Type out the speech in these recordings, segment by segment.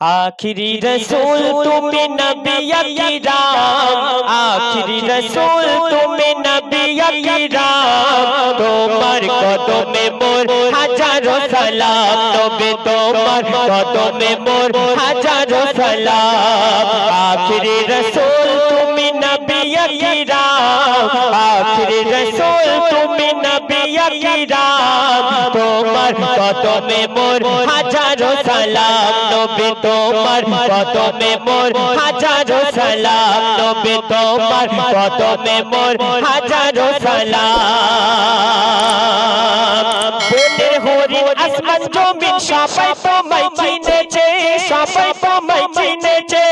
আখিরি রসুল তুমি নবী কিরাম আখিরি রসুল তুমি নবী কিরাম তোমার কদমে মোর হাজারো সালাম নবী তোমার কদমে মোর হাজারো সালাম আখিরি রসুল তুমি নবী কিরাম আখিরি রসুল তুমি নবী কিরাম তোমার কদমে মোর হাজারো সালাম নবী, তোমার কদমে মোর হাজারো সালাম নবী, তোমার কদমে মোর হাজারো সালাম। বনে হরি, আসমান জমিন সবাই তোমায় চিনেছে, সবাই তোমায় চিনেছে।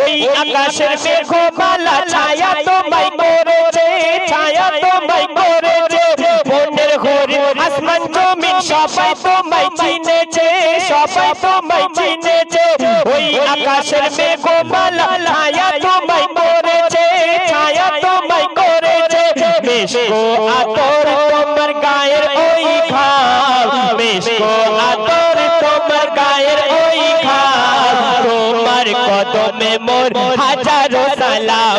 ওই আকাশের মেঘমালা ছায়া তোমায় করেছে, ছায়া তোমায় করেছে। আসমান জমিন সবাই তোমায় চিনেছে সবাই তোমায় চিনেছে। ওই আকাশের মেঘমালা ছায়া তোমায় করেছে ছায়া তোমায় করেছে। মেশকো আতর তোমার গায়ের ওই ঘাম। মেশকো আতর তোমার গায়ের ওই ঘাম। তোমার কদমে মোর হাজারো সালাম।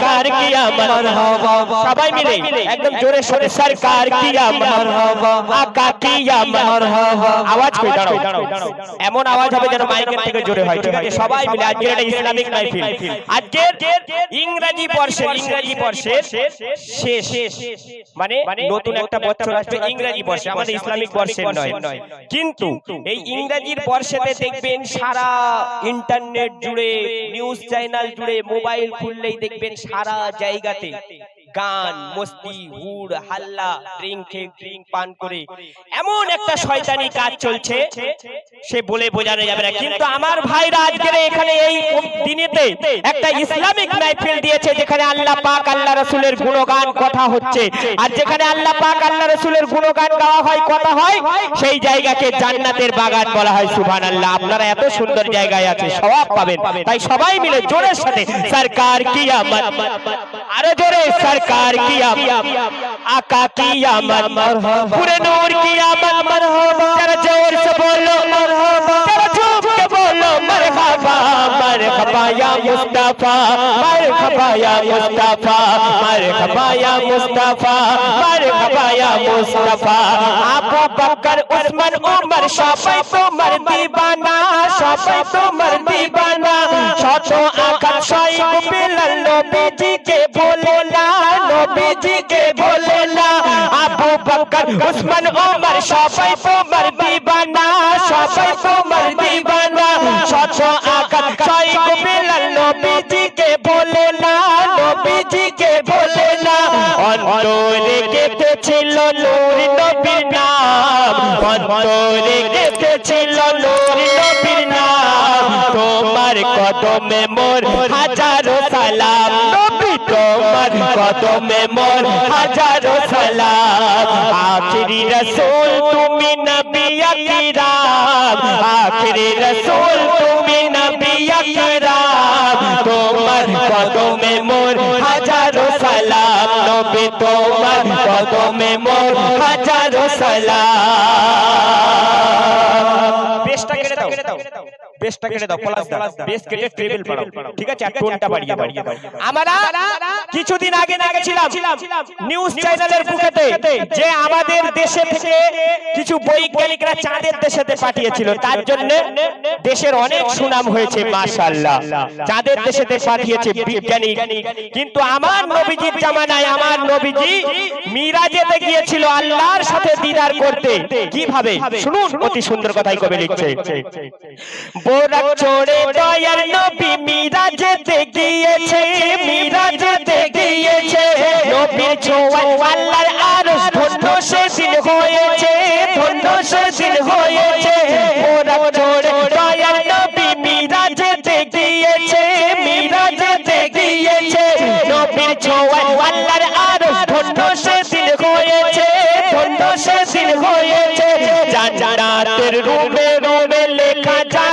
সরকার কি আমার সবাই মিলে একদম জোরে সোরে সরকার কি আমার আকা কি আমার আওয়াজ করে দাঁড়াও। এমন আওয়াজ হবে যেন মাইকের থেকে জোরে হয়। ঠিক আছে, সবাই মিলে আজকে এটা ইসলামিক মাহফিল। আজকে ইংরেজি বর্ষে ইংরেজি বর্ষে শেষ। মানে নতুন একটা বছর আসবে ইংরেজি বর্ষে, আমাদের ইসলামিক বর্ষের নয়। কিন্তু এই ইংরেজির বর্ষেতে দেখবেন সারা ইন্টারনেট জুড়ে, নিউজ চ্যানেল জুড়ে, মোবাইল খুললেই দেখবেন সারা জায়গাতে। গান মস্তি হুড় হাল্লা ড্রিঙ্ক খেয়ে ড্রিঙ্ক পান করে। এমন একটা শয়তানি কাজ চলছে সে বলে বোঝানো যাবে না। কিন্তু আমার ভাইরা আজকের এখানে এই দিনেতে একটা ইসলামিক মাহফিল দিয়েছে যেখানে আল্লাহ পাক আল্লাহ রসুলের গুণগান কথা হচ্ছে। আর যেখানে আল্লাহ পাক আল্লাহ রসুলের গুণগান গাওয়া হয় কথা হয় সেই জায়গাকে জান্নাতের বাগান বলা হয় সুবহান আল্লাহ আপনারা এত সুন্দর জায়গায় আছে সবাব পাবেন। তাই সবাই মিলে জোরের সাথে সরকার কিয়ামত আরও জোরে সরকার सरकार की आका की आमद पूरे नूर की आमद मरहबा ज़ोर से बोलो बोलो मरहबा मरहबा या मुस्तफ़ा। मरहबा या मुस्तफ़ा। मरहबा या मुस्तफ़ा। मरहबा या मुस्तफ़ा। अबू बकर, उस्मान, उमर शाफी तो मर्दी बना। शाफी तो मर्दी बना। छोटो आकर शाही बिलल्लो बेटी के बोलो ला নবীজিকে বলে না, আবু বকর উসমান উমর সবাই তোমার দিবানা, সবাই তোমার দিবানা শত আকাশ শয়ক বিলাল নবীজিকে বলে না, নবীজিকে বলে না। অন্তরে কেটেছিল নূর নবীর নাম, অন্তরে কেটেছিল নূর নবীর নাম। তোমার কদমে মোর হাজারো সালাম কদমে মোর হাজারো সালাম। আখিরি রসুল, তুমি নবী কিরাম আখিরি রসুল, তুমি নবী কিরাম তোমার কদমে মোর হাজারো সালাম। নবী, তোমার কদমে মোর হাজারো সালাম। বেশটা কেটে দাও। বেশটা কেটে দাও কেটে ট্রিপল পাড়াও। ঠিক আছে? আর টোনটা বাড়িয়ে বাড়িয়ে আমরা কিছুদিন আগে দেখেছিলাম নিউজ চ্যানেলের বুকেতে যে আমাদের দেশে থেকে কিছু বৈজ্ঞানিকরা চাঁদের দেশেতে পাঠিয়েছিল। তার জন্য দেশের অনেক সুনাম হয়েছে মাশাআল্লাহ। চাঁদের দেশেতে পাঠিয়েছে বিজ্ঞানী কিন্তু আমার নবীজির জামানায় আমার নবীজি মিরাজেতে গিয়েছিল আল্লাহর সাথে দিদার করতে। কীভাবে? শুনুন অতি সুন্দর কথাই কবে লিখছে। বোরাক চড়ে দয়ার নবী মিরাজেতে গিয়েছে মিরাজেতে গিয়েছে। নবীর ছোঁয়ায় আল্লাহর আরশ ধন্য সেদিন হয়েছে ধন্য সেদিন হয়েছে। বোরাক চড়ে দয়ার নবী মিরাজেতে গিয়েছে মিরাজেতে গিয়েছে। নবীর ছোঁয়ায় আল্লাহর আরশ ধন্য সেদিন হয়েছে জান্নাতের রুমে রুমে লেখা জারি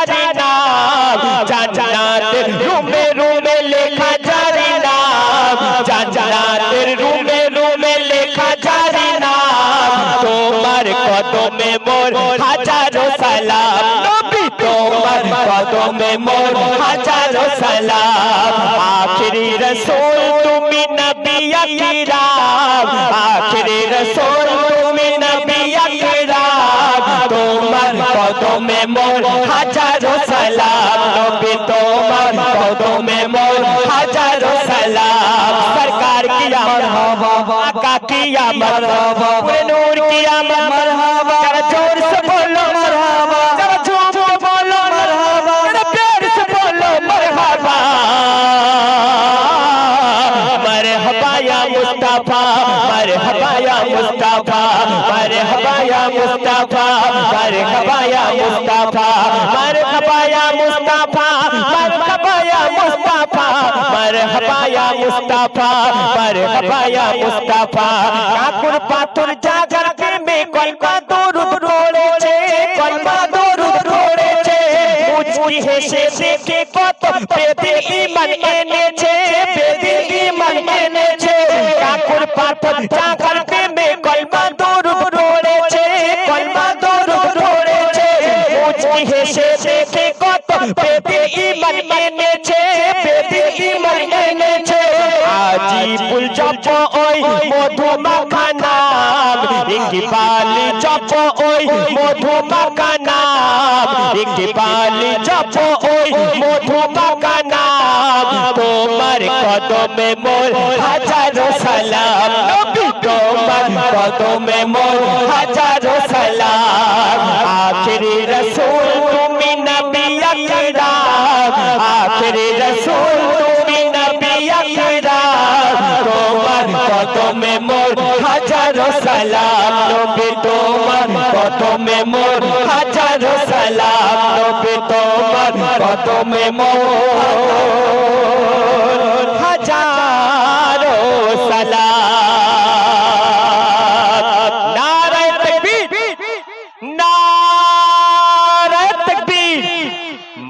कदमों में मोर हज़ारों सलाम। आखिरी रसूल तुम्हें नबी अकराम आखिरी रसूल तुम्हें नबी अकराम में मोर हज़ारों सलाम। नबी तोमर कदमों में मोर हज़ारों सलाम। सरकार की मरहबा आका की मरहबा नूर की मरहबा ज़ोर से बोलो। মারহাবা ইয়া মুস্তাফা মারহাবা ইয়া মুস্তাফা। কাকুর পাথর জাগার মে কলমা দরুদ পড়েছে, কলমা দরুদ পড়েছে। মুচকি হেসে দেখে কত পেতে ইমান এনেছে পেতে ইমান এনেছে। কাকুর পাথর জাগার মে কলমা দরুদ পড়েছে, কলমা মুচকি হেসে দেখে কত পেতে ইমান এনেছে পেতে ইমান এনেছে। আজি ফুল জপ ওই মধু মাখানাম পালি জপ ওই মধু মাখানাম পালি জপ ওই মধু মাখানাম তোমার কদমে মোর হাজারো সালাম। নবী তোমার কদমে মোর হাজারো সালাম। আখরি রসূল তুমি নবী আকরাম আখরি রসূল তুমি নবী আকরাম তোমার কদমে মোর হাজারো সালাম। নবী তোমার কদমে মোর হাজারো সালাম। নবী তোমার কদমে মোর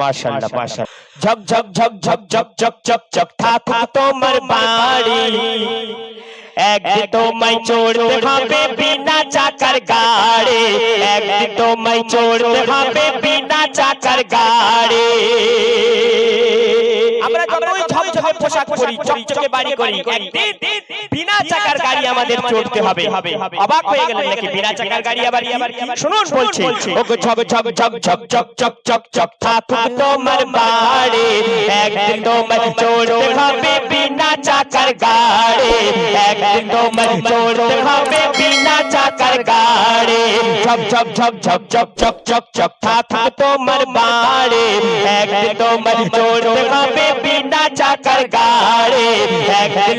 মাশাআল্লাহ মাশাআল্লাহ ঝক ঝক ঝক ঝক ঝক ঝক ঝক ঝক থাকুক তোমার বাড়ি একদিন তোমায় চড়তে হবে বিনা চাকার গাড়ি একদিন তোমায় চড়তে হবে বিনা চাকার গাড়ি আমরা ঝকঝকে পোশাক পরি চকচকে বাড়ি করি একদিন বিনা চাকার গাড়ি আমাদের চড়তে হবে অবাক হয়ে গেলেন নাকি বিনা চাকার গাড়ি আবার শুনুন বলছি ওগো ঝক ঝক ঝক ঝক ঝক ঝক ঝক ঝক থাকুক তোমার বাড়ি একদিন তোমায় চড়তে হবে বিনা চাকার গাড়ি একদিন তোমায় চড়তে হবে বিনা চাকার গাড়ি ঝক ঝক ঝক ঝক ঝক ঝক ঝক ঝক থাকুক তোমার বাড়ি একদিন তোমায় চড়তে হবে বিনা চাকার গাড়ি। একদিন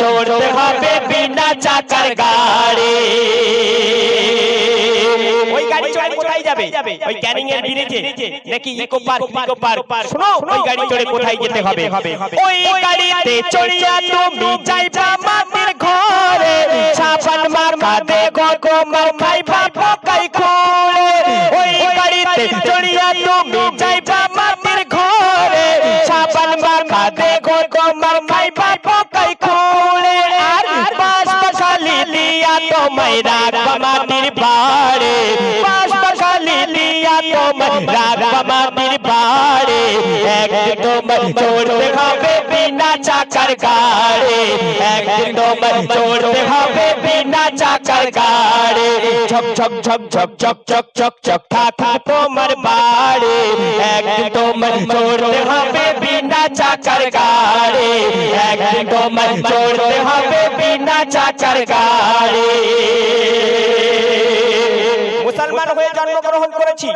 চড়তে হবে বিনা চাকার গাড়ি। ওই গাড়ি চড়ে কোথায় যাবে? ওই ক্যানিং এর ব্রিজে? নাকি ইকো পার্ক? Eco park. শোনো ওই গাড়ি চড়ে কোথায় যেতে হবে? ওই গাড়িতে চড়িয়া তুমি যাইবা মাটির ঘরে। সাবান মাখা দেখো তোমার খাইবা পকাই খুলে। ওই গাড়িতে চড়িয়া তুমি যাইবা মাটির ঘরে কাঁদে ঘর কমার মাই বাই পাই কোলে। আর পাশ পাশালি দিয়া তোমায় রাখবা মাটির পাড়ে পাশ পাশালি দিয়া তোমায় রাখবা মাটির পাড়ে একদিন চড়তে হবে বিনা চাকার গাড়ি। একদিন চড়তে হবে বিনা চাকার গাড়ি। ঝক ঝক ঝক ঝক ঝক ঝক ঝক ঝক থাকা তোমার বাড়ি। একদিন চড়তে হবে বিনা চাকার গাড়ি। একদিন চড়তে হবে বিনা চাকার গাড়ি। মুসলমান হয়ে জন্মগ্রহণ করেছি।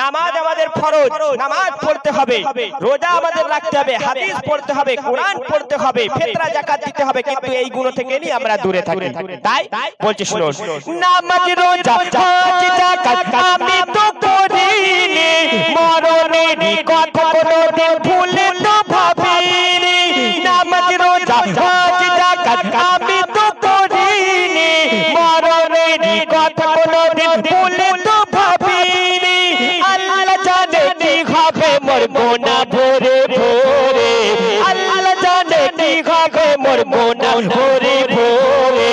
নামাজ আমাদের ফরজ। নামাজ পড়তে হবে। রোজা আমাদের রাখতে হবে, হাদিস পড়তে হবে, কোরআন পড়তে হবে, ফিতরা, যাকাত দিতে হবে, কিন্তু এই গুণ থেকে নিয়ে আমরা দূরে থাকি। তাই বলছি, শুনুন। নামাজ, রোজা হাজ যাকাত আমি তো করিনি। মরণের কথা কোনোদিন ভুলে তো না ভোরে ভোরে আল্লাহ জানে কি হবে মরবো না ভোরে ভোরে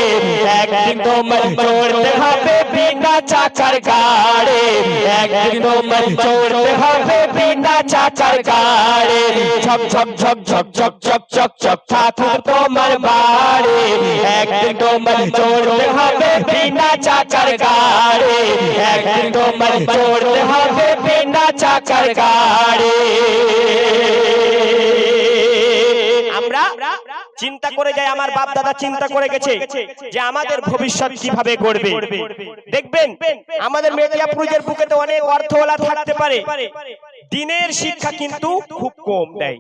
একদিন তোমার চড়তে হবে বিনা চাচার গাড়ে একদিন তোমার চড়তে হবে বিনা চাচার গাড়ে ঝক ঝক ঝক ঝক ঝক ঝক ঝক ঝক ঠাকুর তোমার বাড়ে একদিন তোমার চড়তে হবে বিনা চাচার গাড়ে, একদিন তোমার হবে বিনা চাচার গাড়ে। চিন্তা করে যাই, আমার বাপ দাদা চিন্তা করে গেছে যে আমাদের ভবিষ্যৎ কীভাবে গড়বে। দেখবেন, আমাদের মেদিয়াপুরের বুকেতে অনেক অর্থওয়ালা থাকতে পারে। দিনের শিক্ষা কিন্তু খুব কম দেয়।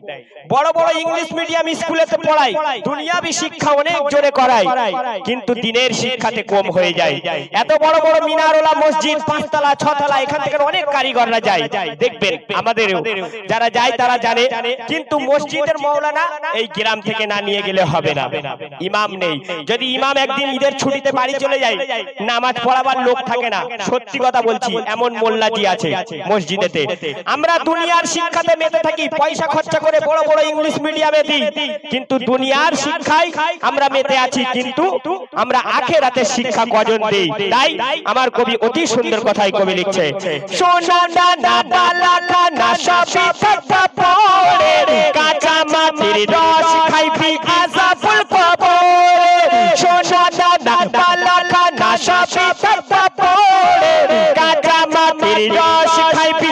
বড় বড় ইংলিশ মিডিয়াম স্কুলেতে পড়ায়। দুনিয়াবি শিক্ষা অনেক জোরে করায় কিন্তু দিনের শিক্ষাতে কম হয়ে যায়। এত বড় বড় মিনারওয়ালা মসজিদ পাঁচতলা ছতলা এখান থেকে অনেক কারিগররা যায়। দেখবেন আমাদের যারা যায় তারা জানে। কিন্তু মসজিদের মৌলানা এই গ্রাম থেকে না নিয়ে গেলে হবে না। ইমাম নেই। যদি ইমাম একদিন ঈদের ছুটিতে বাড়ি চলে যায় নামাজ পড়াবার লোক থাকে না। সত্যি কথা বলছি এমন মোল্লাজি আছে মসজিদেতে আমরা দুনিয়ার শিক্ষাতে মেতে থাকি পয়সা খরচা করে বড় বড় ইংলিশ মিডিয়ামে দিই কিন্তু দুনিয়ার শিক্ষায় আমরা মেতে আছি কিন্তু আমরা আখেরাতে শিক্ষা কজন দেই তাই আমার কবি অতি সুন্দর কথাই কবি লিখছে সোনা দানা বালা খানা সবই কথা পড়ে কাঁচা মাটির রস খাইবি আজাবুল কবরে সোনা দানা বালা খানা সবই কথা পড়ে কাঁচা মাটির রস খাইবি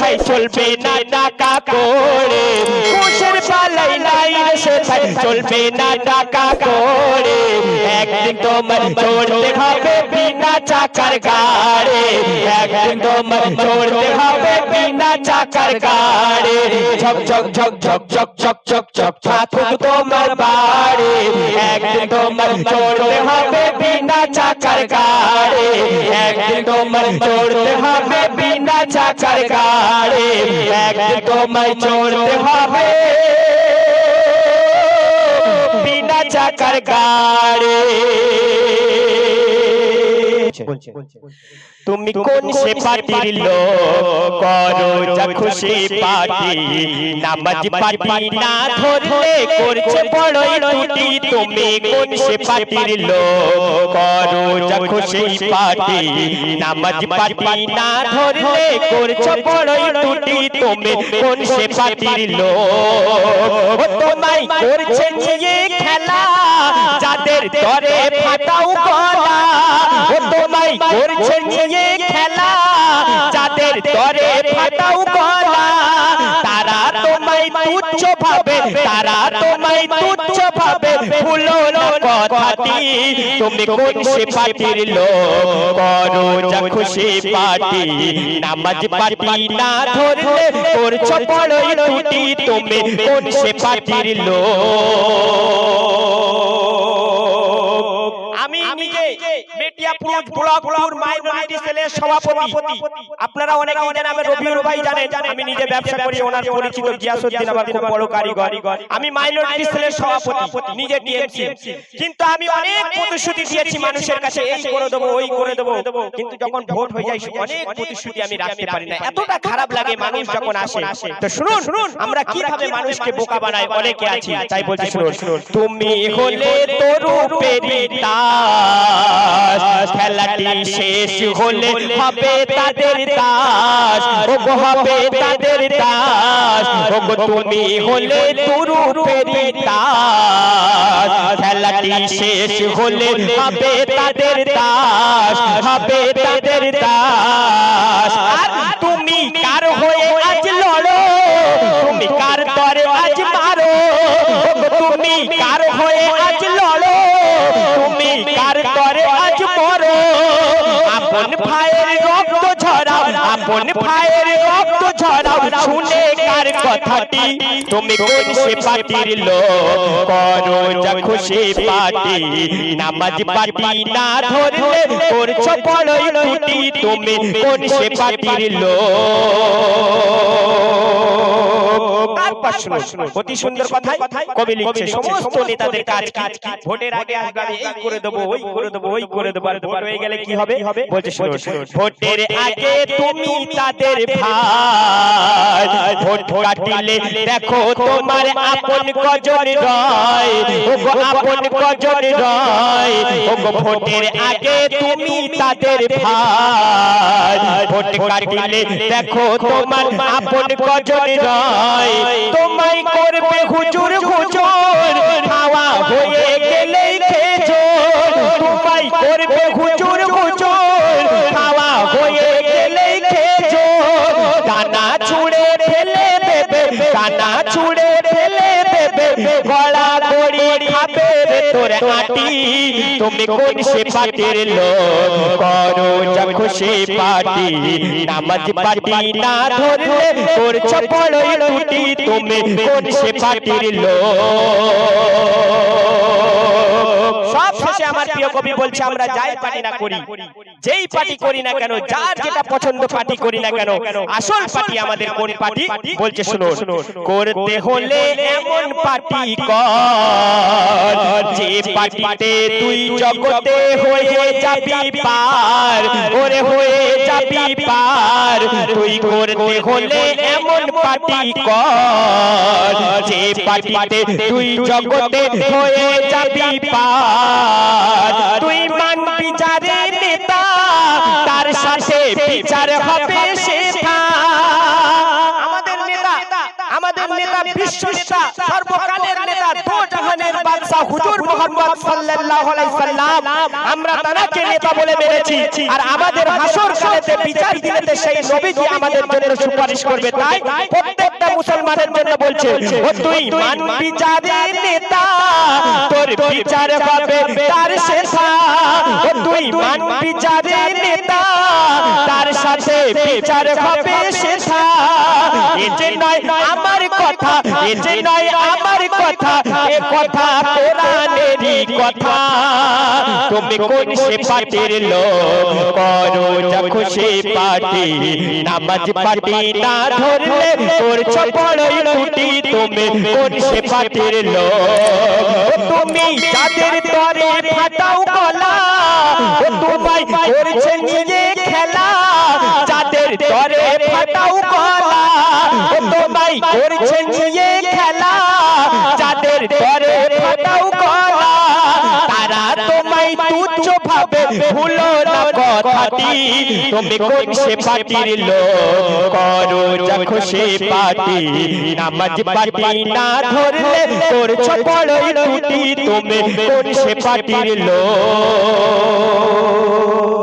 রে সে ছাই চলবে না টাকা করে খুশির পালাই নাই রে সে ছাই চলবে না টাকা করে একদিন তোমার চড়তে হবে বিনা চাকার গাড়ে একদিন তোমার চড়তে হবে বিনা চাকার গাড়ে ঝক ঝক ঝক ঝক ঝক ঝক ঝক ঝক ছাতুক তোমার বাড়ি একদিন তোমার চড়তে হবে বিনা চাকার গাড়ে একদিন তোমার চড়তে হবে बिना चाचर गाड़े बैग तो मैं छोड़ते हवे। बिना चाचर गाड़े। গাড়ে তুমি কোন সে পাটির লোক? করো যা খুশি পাটি নামাজ পাটি না ধরলে করছে বড়ই টুটি। তুমি কোন সে পাটির লোক? করো যা খুশি পাটি নামাজ পাটি না ধরলে করছে বড়ই টুটি। তুমি কোন সে পাটির লোক? ও তোমায় করছে নিয়ে তরে ফাটাও গলা। ও তোমায় করছে নিয়ে খেলা। যাদের তরে ফাটাও গলা তারা তোমায় তুচ্ছ ভাবে। তারা তোমায় তুচ্ছ ভাবে। ভুলো কথাটি। তুমি কোন সে লোক? করো যা খুশি পাটি নামাজ পাটি না ধরলে করছ বড়ই তুমি কোন সে লোক? মাইনরিটি সভাপতি। আপনারা জানেন, আমি রবিউল ভাই জানেন, আমি নিজে ব্যবসা করি, ওনার পরিচিত গিয়াসউদ্দিন খুব বড় কারিগর। আমি মাইনরিটি সভাপতি, নিজে টিএমসি। কিন্তু আমি অনেক প্রতিশ্রুতি দিয়েছি মানুষের কাছে, এই করে ওই করে কিন্তু যখন ভোট হয়ে যায়, অনেক প্রতিশ্রুতি আমি রাখতে পারি না। এতটা খারাপ লাগে মানুষ যখন আসে। তো শুনুন শুনুন আমরা কীভাবে মানুষকে বোকা বানাই? অনেকে আছি, তাই বলছি, শুনুন। তুমি হলে তরু। দাস। খেলাটি শেষ হলে হবে তাদের দাস। ও হবে তাদের দাস। ও তুমি হলে তরু দাস। খেলাটি শেষ হলে হবে তাদের দাস। হবে তাদের দাস। আর তুমি কার হয়ে আজ লড়ো? তুমি কার তরে আজ মারো? তুমি কার হয়ে আজ লড়ো? তুমি কার আপন ভাইয়ের রক্ত ঝরাও, আপন ভাইয়ের রক্ত ঝরাও, শুনে কার কথাটি? তুমি সে পাটির লোক? করো যা খুশি পাটি। নামাজ পাটি না ধরলে করছ বড়ই টুটি তুমি কোন সে পাটির লোক? তারপর শুনো অতি সুন্দর কথায় কবি লিখছে সমস্ত নেতাদের কাজ কাজ ভোটের আগে আসবে এই করে দেবো ওই করে দেবো ওই করে দেবো আর ভোট হয়ে গেলে কি হবে? বলছে শুনো ভোটের আগে তুমি তাদের ভাই ভোট কাটিলে দেখো তোমার আপন কজন রয় ওগো আপন কজন রয় ওগো ভোটের আগে তুমি তাদের ভাই ভোট কাটিলে দেখো তোমার আপন কজন রয় তোমায় করবে হুজুর হুজুর খাওয়া হয়ে গেলেই খেজুর তোমায় করবে হুজুর হুজুর খাওয়া হয়ে গেলেই খেজুর দানা ছুঁড়ে ফেলে দেবে, দানা ছুঁড়ে ফেলে দেবে, গলা তোর আটি তুমি কোন সে পাটির লোক? করো যা খুশি পাটি নামাজ পাটি না ধরলে করছ বড়ই তুমি কোন সে পাটির লোক? আমার প্রিয় কবি বলছে আমরা যাই পার্টি না করি। যেই পার্টি করি না কেন যার যেটা পছন্দ পার্টি করি না কেন আসল পার্টি আমাদের কোন পার্টি? বলছে শুনো করতে হলে এমন পার্টি কর। যে পার্টিতে তুই জগতে হয়ে যাবি পার। ওরে হয়ে যাবি পার। তুই করতে হলে এমন পার্টি কর। যে পার্টিতে তুই জগতে হয়ে যাবি পার। তুই মান বিচারে নেতা তার সাথে বিচার হবে। বিশ্ব নেতা সর্বকালের নেতা দো জাহানের বাদশা হুজুর মোহাম্মদ সাল্লাল্লাহু আলাইহি সাল্লাম আমরা তাকে নেতা বলে মেনেছি আর আমাদের হাসর কালেতে বিচার দিনেতে সেই নবীজি আমাদের জন্য সুপারিশ করবে তাই প্রত্যেকটা মুসলমানের জন্য বলছে ও তুই মানবি যারে নেতা তোর বিচার হবে তার শেষা ও তুই মানবি যারে নেতা তার সাথে বিচার হবে শেষা এ নয় কথা এ যে নয় আমার কথা, এ কথা কোরআনেরই কথা। তুমি কোন সে লোক করো যা খুশি পাটি নামাজ না ধরলে টুটি তুমি কোন সে লোক তুমি যাদের ফাটাও তোমায় করছে খেলা। তরে ফাটাও গলা। ও তোমায় করছে নিয়ে খেলা। যাদের তরে ফাটাও গলা, তারা তোমায় তুচ্ছ ভাবে ভুলো না কথাটি। তুমি সে পাটির লোক? করো যা খুশি পাটি। নামাজ পাটি না ধরলে করছ বড়ই টুটি। তুমি সে পাটির লোক?